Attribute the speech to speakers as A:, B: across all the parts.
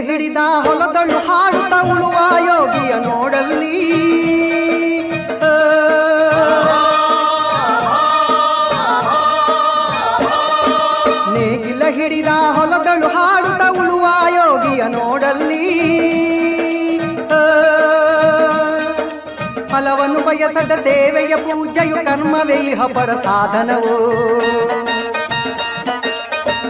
A: ಹಿಡಿದ ಹೊಲದಳು ಹಾಡುತ್ತ ಉಳುವ ಯೋಗಿಯ ನೋಡಲ್ಲಿ. ನೇಗಿಲ ಹಿಡಿದ ಹೊಲದಳು ಹಾಡುತ್ತ ಉಳುವ ಯೋಗಿಯ ನೋಡಲ್ಲಿ. ಫಲವನ್ನು ಬಯಸದ ಸೇವೆಯ ಪೂಜೆಯು ಕರ್ಮವೇ, ಇಹ ಪರ ಸಾಧನವು.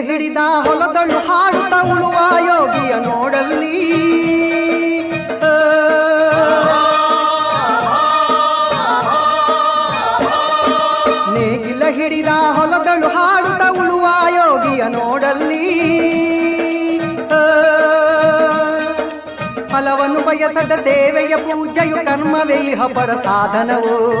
A: ಹಿಡಿದ ಹೊಲದಳು ಹಾಡುತ್ತ ಉಳುವ ಯೋಗಿಯ ನೋಡಲ್ಲಿ. ನೇಗಿಲ ಹಿಡಿದ ಹೊಲದಳು ಹಾಡುತ್ತ ಉಳುವ ಯೋಗಿಯ ನೋಡಲ್ಲಿ. ಫಲವನ್ನು ಬಯಸದ ಸೇವೆಯ ಪೂಜೆಯು ಕರ್ಮವೇ, ಇಹ ಸಾಧನವು.